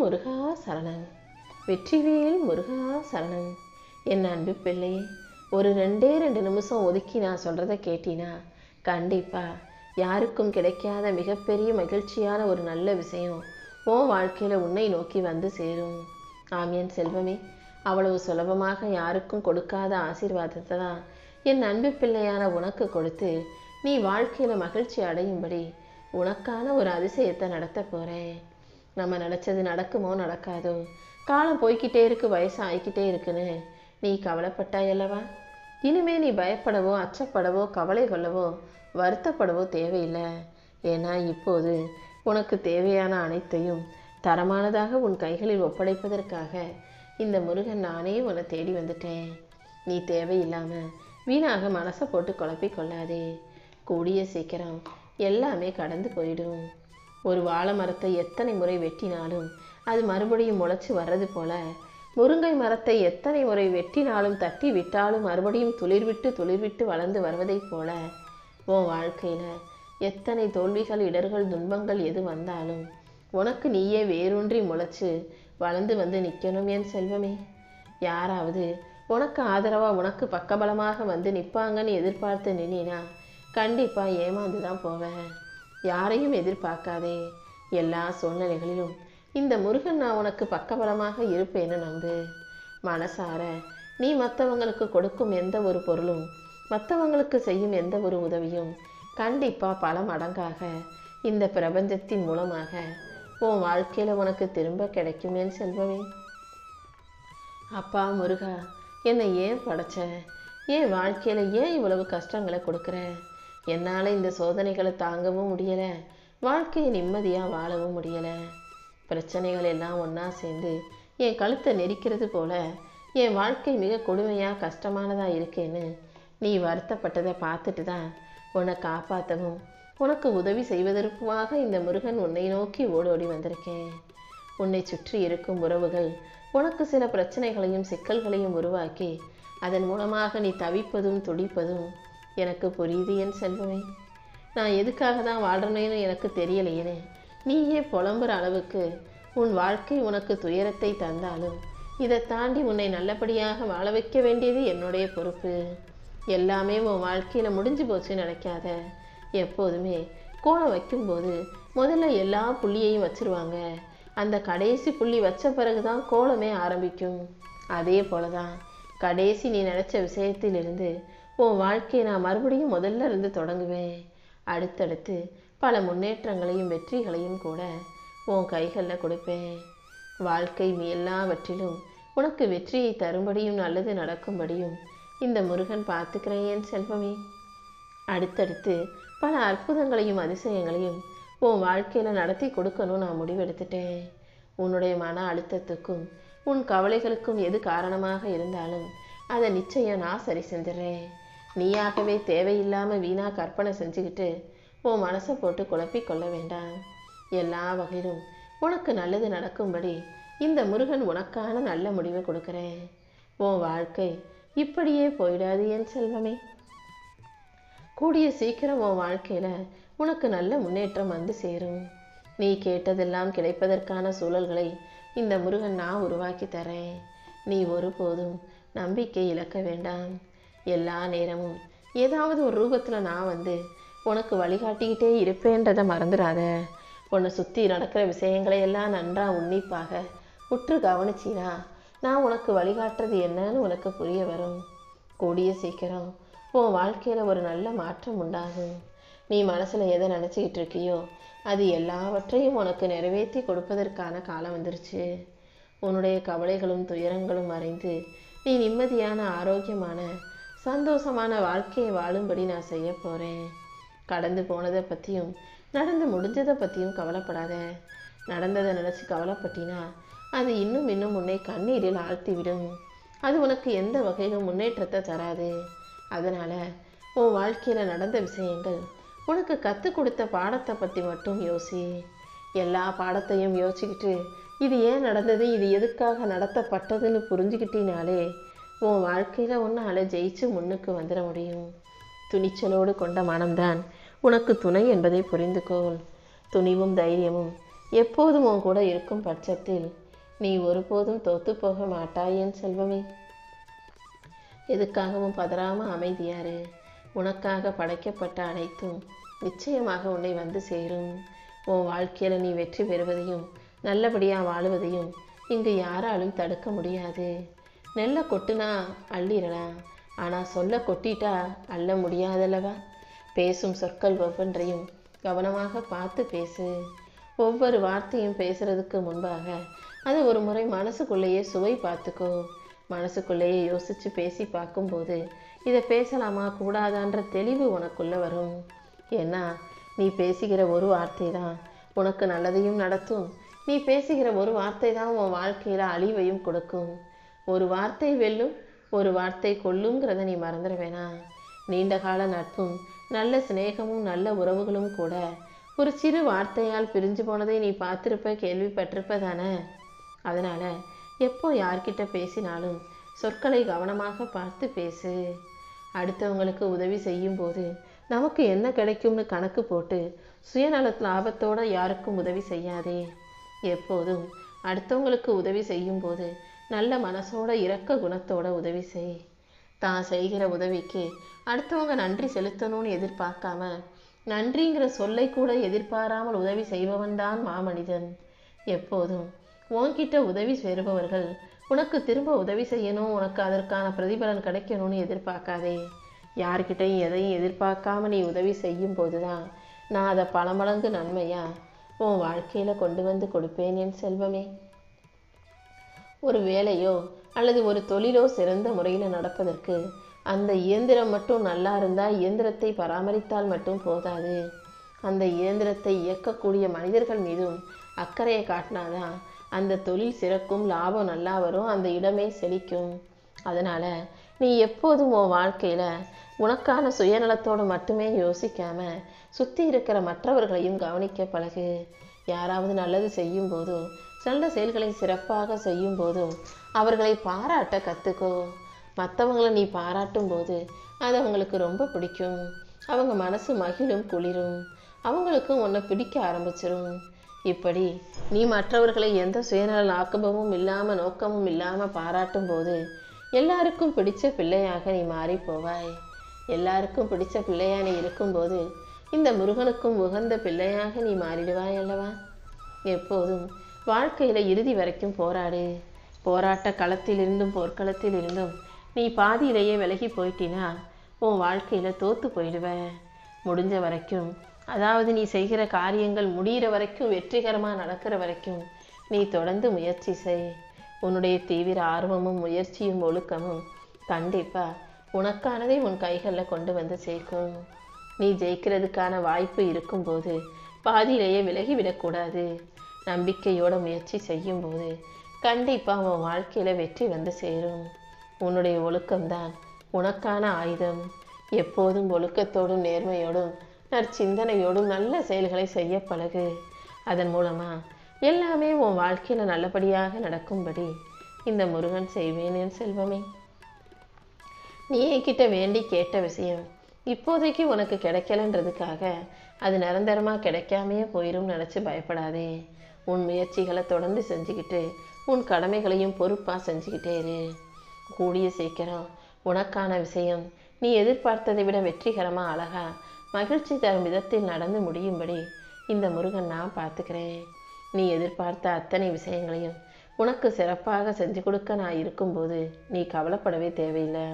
முருகா சரணன் வெற்றிவேல் முருகா சரணன் என் அன்பு பிள்ளையே ஒரு ரெண்டே ரெண்டு நிமிஷம் ஒதுக்கி நான் சொல்கிறத கேட்டினா? கண்டிப்பா. யாருக்கும் கிடைக்காத மிகப்பெரிய மகிழ்ச்சியான ஒரு நல்ல விஷயம் உன் வாழ்க்கையில் உன்னை நோக்கி வந்து சேரும். ஆம் என் செல்வமே அவ்வளவு சுலபமாக யாருக்கும் கொடுக்காத ஆசீர்வாதத்தை தான் என் அன்பு பிள்ளையான உனக்கு கொடுத்து நீ வாழ்க்கையில் மகிழ்ச்சி அடையும்படி உனக்கான ஒரு அதிசயத்தை நடத்த போகிறேன் நம்ம நினச்சது நடக்குமோ நடக்காதோ? காலம் போய்க்கிட்டே இருக்கு வயசு ஆகிக்கிட்டே இருக்குன்னு. நீ கவலைப்பட்டாயல்லவா இனிமே நீ பயப்படவோ அச்சப்படவோ கவலை கொள்ளவோ வருத்தப்படவோ தேவையில்லை. ஏன்னா இப்போது உனக்கு தேவையான அனைத்தையும் தரமானதாக உன் கைகளில் ஒப்படைப்பதற்காக இந்த முருகன் நானே உன்னை தேடி வந்துட்டேன். நீ தேவையில்லாமல் வீணாக மனசை போட்டு குழப்பி கொள்ளாதே. கூடிய சீக்கிரம் எல்லாமே கடந்து போயிடும். ஒரு வாழை மரத்தை எத்தனை முறை வெட்டினாலும் அது மறுபடியும் முளைச்சி வர்றது போல முருங்கை மரத்தை எத்தனை முறை வெட்டினாலும் தட்டி விட்டாலும் மறுபடியும் துளிர்விட்டு துளிர்விட்டு வளர்ந்து வருவதைப் போல உன் வாழ்க்கையில் எத்தனை தோல்விகள் இடர்கள் துன்பங்கள் எது வந்தாலும் உனக்கு நீயே வேரூன்றி முளைச்சு வளர்ந்து வந்து நிற்கணும் என் செல்வமே. யாராவது உனக்கு ஆதரவாக உனக்கு பக்கபலமாக வந்து நிற்பாங்கன்னு எதிர்பார்த்து நின்னா கண்டிப்பாக ஏமாந்து தான் போவேன். யாரையும் எதிர்பார்க்காதே. எல்லா சூழ்நிலைகளிலும் இந்த முருகன் நான் உனக்கு பக்கபலமாக இருப்பேன்னு நம்பு. மனசார நீ மற்றவங்களுக்கு கொடுக்கும் எந்த ஒரு பொருளும் மற்றவங்களுக்கு செய்யும் எந்த ஒரு உதவியும் கண்டிப்பாக பல மடங்காக இந்த பிரபஞ்சத்தின் மூலமாக உன் வாழ்க்கையில் உனக்கு திரும்ப கிடைக்குமேன்னு செல்வமே. அப்பா முருகா என்னை ஏன் படைச்ச? ஏன் வாழ்க்கையில் ஏன் இவ்வளவு கஷ்டங்களை கொடுக்குற? என்னால் இந்த சோதனைகளை தாங்கவும் முடியலை. வாழ்க்கையை நிம்மதியாக வாழவும் முடியலை. பிரச்சனைகள் எல்லாம் ஒன்றா சேர்ந்து என் கழுத்தை நெரிக்கிறது போல என் வாழ்க்கை மிக கொடுமையாக கஷ்டமானதாக இருக்கேன்னு நீ வருத்தப்பட்டதை பார்த்துட்டு தான் உன்னை காப்பாற்றவும் உனக்கு உதவி செய்வதற்குமாக இந்த முருகன் உன்னை நோக்கி ஓடோடி வந்திருக்கேன். உன்னை சுற்றி இருக்கும் உறவுகள் உனக்கு சில பிரச்சனைகளையும் சிக்கல்களையும் உருவாக்கி அதன் மூலமாக நீ தவிப்பதும் துடிப்பதும் எனக்கு புரியுது என் செல்வமே. நான் எதுக்காக தான் வாழ்றேன்னு எனக்கு தெரியலையேன்னு நீயே புலம்புற அளவுக்கு உன் வாழ்க்கை உனக்கு துயரத்தை தந்தாலும் இதை தாண்டி உன்னை நல்லபடியாக வாழ வைக்க வேண்டியது என்னுடைய பொறுப்பு. எல்லாமே உன் வாழ்க்கையில் முடிஞ்சு போச்சு நினைக்காத. எப்போதுமே கோலம் வைக்கும்போது முதல்ல எல்லா புள்ளியையும் வச்சிருவாங்க. அந்த கடைசி புள்ளி வச்ச பிறகு தான் கோலமே ஆரம்பிக்கும். அதே போல தான் கடைசி நீ நினச்ச விஷயத்திலிருந்து உன் வாழ்க்கையை நான் மறுபடியும் முதல்ல இருந்து தொடங்குவேன். அடுத்தடுத்து பல முன்னேற்றங்களையும் வெற்றிகளையும் கூட உன் கைகளில் கொடுப்பேன். வாழ்க்கை எல்லாவற்றிலும் உனக்கு வெற்றியை தரும்படியும் நல்லது நடக்கும்படியும் இந்த முருகன் பார்த்துக்கிறேன் செல்வமே. அடுத்தடுத்து பல அற்புதங்களையும் அதிசயங்களையும் உன் வாழ்க்கையில் நடத்தி கொடுக்கணும் நான் முடிவெடுத்துட்டேன். உன்னுடைய மன அழுத்தத்துக்கும் உன் கவலைகளுக்கும் எது காரணமாக இருந்தாலும் அதை நிச்சயம் நான் சரி செஞ்சிடறேன். நீயாகவே தேவையில்லாமல் வீணாக கற்பனை செஞ்சுக்கிட்டு உன் மனசை போட்டு குழப்பிக்கொள்ள வேண்டாம். எல்லா வகையிலும் உனக்கு நல்லது நடக்கும்படி இந்த முருகன் உனக்கான நல்ல முடிவை கொடுக்குறேன். உன் வாழ்க்கை இப்படியே போயிடாது என் செல்வமே. கூடிய சீக்கிரம் உன் வாழ்க்கையில் உனக்கு நல்ல முன்னேற்றம் வந்து சேரும். நீ கேட்டதெல்லாம் கிடைப்பதற்கான சூழல்களை இந்த முருகன் நான் உருவாக்கி தரேன். நீ ஒருபோதும் நம்பிக்கை இழக்க வேண்டாம். எல்லா நேரமும். ஏதாவது ஒரு ரூபத்தில் நான் வந்து உனக்கு வழிகாட்டிக்கிட்டே இருப்பேன்றதை மறந்துடாத உன்னை சுற்றி நடக்கிற விஷயங்களை எல்லாம் நன்றாக உன்னிப்பாக உற்று கவனிச்சினா நான் உனக்கு வழிகாட்டுறது என்னன்னு உனக்கு புரிய வரும். கூடிய சீக்கிரம் உன் வாழ்க்கையில் ஒரு நல்ல மாற்றம் உண்டாகும். நீ மனசில் எதை நினச்சிக்கிட்டு இருக்கியோ அது எல்லாவற்றையும் உனக்கு நிறைவேற்றி கொடுப்பதற்கான காலம் வந்துருச்சு. உன்னுடைய கவலைகளும் துயரங்களும் மறைந்து நீ நிம்மதியான ஆரோக்கியமான சந்தோஷமான வாழ்க்கையை வாழும்படி நான் செய்ய போகிறேன் கடந்து போனதை பற்றியும் நடந்து முடிஞ்சதை பற்றியும் கவலைப்படாத. நடந்ததை நினச்சி கவலைப்பட்டினா அது இன்னும் இன்னும் உன்னை கண்ணீரில் ஆழ்த்திவிடும். அது உனக்கு எந்த வகையிலும் முன்னேற்றத்தை தராது. அதனால் உன் வாழ்க்கையில் நடந்த விஷயங்கள் உனக்கு கற்றுக் கொடுத்த பாடத்தை பற்றி மட்டும் யோசி. எல்லா பாடத்தையும் யோசிக்கிட்டு இது ஏன் நடந்தது இது எதுக்காக நடத்தப்பட்டதுன்னு புரிஞ்சுக்கிட்டினாலே உன் வாழ்க்கையில் உன்னால் ஜெயிச்சு முன்னுக்கு வந்துட முடியும். துணிச்சலோடு கொண்ட மனம்தான் உனக்கு துணை என்பதை புரிந்துகொள். துணிவும் தைரியமும் எப்போதும் உன் கூட இருக்கும் பட்சத்தில் நீ ஒருபோதும் தோத்து போக மாட்டாய் என் செல்வமே. எதுக்காகவும் பதறாம அமைதியாரு. உனக்காக படைக்கப்பட்ட அனைத்தும் நிச்சயமாக உன்னை வந்து சேரும். உன் வாழ்க்கையில் நீ வெற்றி பெறுவதையும் நல்லபடியாக வாழுவதையும் இங்கு யாராலும் தடுக்க முடியாது. நெல்லை கொட்டுனா அள்ளிடலாம் ஆனால் சொல்ல கொட்டிட்டா அள்ள முடியாதல்லவா? பேசும் சொற்கள் ஒவ்வொன்றையும் கவனமாக பார்த்து பேசு. ஒவ்வொரு வார்த்தையும் பேசுறதுக்கு முன்பாக அதை ஒரு முறை மனசுக்குள்ளேயே சுவை பார்த்துக்கோ. மனசுக்குள்ளேயே யோசிச்சு பேசி பார்க்கும்போது இதை பேசலாமா கூடாதான்ற தெளிவு உனக்குள்ள வரும். ஏன்னா நீ பேசுகிற ஒரு வார்த்தை தான் உனக்கு நல்லதையும் நடத்தும். நீ பேசுகிற ஒரு வார்த்தை தான் உன் வாழ்க்கையில் அழிவையும் கொடுக்கும். ஒரு வார்த்தை வெல்லும் ஒரு வார்த்தை கொல்லுங்கிறத நீ மறந்துட வேணாம் நீண்ட கால நட்பும் நல்ல சிநேகமும் நல்ல உறவுகளும் கூட ஒரு சிறு வார்த்தையால் பிரிஞ்சு போனதை நீ பார்த்துருப்ப கேள்விப்பட்டிருப்ப தானே அதனால் எப்போ யார்கிட்ட பேசினாலும் சொற்களை கவனமாக பார்த்து பேசு. அடுத்தவங்களுக்கு உதவி செய்யும்போது நமக்கு என்ன கிடைக்கும்னு கணக்கு போட்டு சுயநல லாபத்தோட யாருக்கும் உதவி செய்யாதே. எப்போதும் அடுத்தவங்களுக்கு உதவி செய்யும் போது நல்ல மனசோட இரக்க குணத்தோட உதவி செய். தான் செய்கிற உதவிக்கு அடுத்தவங்க நன்றி செலுத்தணும்னு எதிர்பார்க்காம நன்றிங்கிற சொல்லை கூட எதிர்பாராமல் உதவி செய்பவன்தான் மாமனிதன். எப்போதும் உன்கிட்ட உதவி பெறுபவர்கள் உனக்கு திரும்ப உதவி செய்யணும் உனக்கு அதற்கான பிரதிபலன் கிடைக்கணும்னு எதிர்பார்க்காதே. யார்கிட்டையும் எதையும் எதிர்பார்க்காம நீ உதவி செய்யும் போதுதான் நான் அதை பல மடங்கு நன்மையா உன் வாழ்க்கையில கொண்டு வந்து கொடுப்பேன் என் செல்வமே. ஒரு வேலையோ அல்லது ஒரு தொழிலோ சிறந்த முறையில் நடப்பதற்கு அந்த இயந்திரம் மட்டும் நல்லா இருந்தால் இயந்திரத்தை பராமரித்தால் மட்டும் போதாது. அந்த இயந்திரத்தை இயக்கக்கூடிய மனிதர்கள் மீதும் அக்கறையை காட்டினாதான் அந்த தொழில் சிறக்கும் லாபம் நல்லா வரும் அந்த இடமே செழிக்கும். அதனால் நீ எப்போதும் உன் வாழ்க்கையில் உனக்கான சுயநலத்தோடு மட்டுமே யோசிக்காம சுற்றி இருக்கிற மற்றவர்களையும் கவனிக்க பழகு. யாராவது நல்லது செய்யும் போதோ நல்ல செயல்களை சிறப்பாக செய்யும் போதும் அவர்களை பாராட்ட கற்றுக்கோ மற்றவங்களை நீ பாராட்டும் போது அது அவங்களுக்கு ரொம்ப பிடிக்கும். அவங்க மனசு மகிழும் குளிரும். அவங்களுக்கும் உன்னை பிடிக்க ஆரம்பிச்சிடும் இப்படி நீ மற்றவர்களை எந்த சுயநல லாக்கபமும் இல்லாமல் நோக்கமும் இல்லாமல் பாராட்டும் போது எல்லாருக்கும் பிடிச்ச பிள்ளையாக நீ மாறி போவாய். எல்லாருக்கும் பிடிச்ச பிள்ளையா நீ இருக்கும்போது இந்த முருகனுக்கும் உகந்த பிள்ளையாக நீ மாறிடுவாய் அல்லவா? எப்போதும் வாழ்க்கையில் இறுதி வரைக்கும் போராடு. போராட்ட களத்தில் இருந்தும் போர்க்களத்தில் இருந்தும் நீ பாதியிலேயே விலகி போயிட்டினா உன் வாழ்க்கையில் தோற்று போயிடுவ முடிஞ்ச வரைக்கும். அதாவது நீ செய்கிற காரியங்கள் முடிகிற வரைக்கும் வெற்றிகரமாக நடக்கிற வரைக்கும் நீ தொடர்ந்து முயற்சி செய். உன்னுடைய தீவிர ஆர்வமும் முயற்சியும் ஒழுக்கமும் கண்டிப்பாக உனக்கானதை உன் கைகளில் கொண்டு வந்து சேர்க்கும். நீ ஜெயிக்கிறதுக்கான வாய்ப்பு இருக்கும்போது பாதியிலேயே விலகி விடக்கூடாது நம்பிக்கையோட முயற்சி செய்யும்போது கண்டிப்பாக உன் வாழ்க்கையில் வெற்றி வந்து சேரும். உன்னுடைய ஒழுக்கம்தான். உனக்கான ஆயுதம். எப்போதும் ஒழுக்கத்தோடும் நேர்மையோடும் நற்சிந்தனையோடும் நல்ல செயல்களை செய்ய பழகு. அதன் மூலமாக எல்லாமே உன் வாழ்க்கையில் நல்லபடியாக நடக்கும்படி இந்த முருகன் செய்வேன் என் செல்வமே. நீ என்கிட்ட வேண்டி கேட்ட விஷயம் இப்போதைக்கு உனக்கு கிடைக்கலன்றதுக்காக அது நிரந்தரமாக கிடைக்காமையே போயிரும் நினச்சி பயப்படாதே. உன் முயற்சிகளை தொடர்ந்து செஞ்சுக்கிட்டு உன் கடமைகளையும் பொறுப்பாக செஞ்சுக்கிட்டே இரு கூடிய சீக்கிரம் உனக்கான விஷயம் நீ எதிர்பார்த்ததை விட வெற்றிகரமாக அழகா மகிழ்ச்சி தரும் விதத்தில் நடந்து முடியும்படி இந்த முருகன் நான் பார்த்துக்கிறேன். நீ எதிர்பார்த்த அத்தனை விஷயங்களையும் உனக்கு சிறப்பாக செஞ்சு கொடுக்க நான் இருக்கும்போது நீ கவலைப்படவே தேவையில்லை.